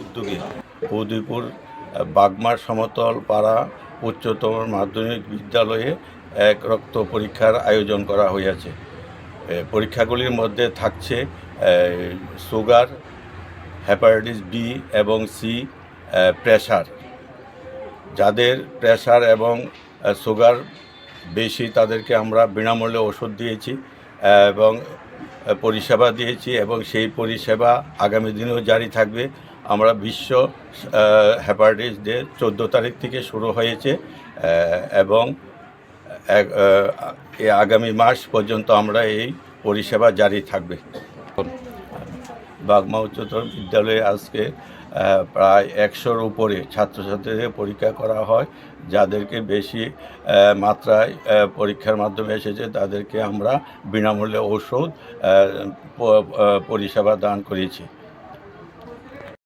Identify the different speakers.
Speaker 1: উদ্যোগে উদয়পুর বাগমার সমতল পাড়া উচ্চতর মাধ্যমিক বিদ্যালয়ে এক রক্ত পরীক্ষার আয়োজন করা হয়েছে পরীক্ষাগুলির মধ্যে থাকছে সুগার হ্যাপাটাইটিস বি এবং সি প্রেশার যাদের প্রেশার এবং সুগার বেশি তাদেরকে আমরা বিনামূল্যে ওষুধ দিয়েছি এবং পরিষেবা দিয়েছি এবং সেই পরিষেবা আগামী দিনেও জারি থাকবে। আমরা বিশ্ব হ্যাপাটাইটিস ডে চোদ্দ তারিখ থেকে শুরু হয়েছে এবং আগামী মাস পর্যন্ত আমরা এই পরিষেবা জারি থাকবে। বাগমা উচ্চতর বিদ্যালয়ে আজকে প্রায় একশোর উপরে ছাত্রছাত্রীদের পরীক্ষা করা হয়। যাদেরকে বেশি মাত্রায় পরীক্ষার মাধ্যমে এসেছে তাদেরকে আমরা বিনামূল্যে আহ, পরিষেবা দান করেছি।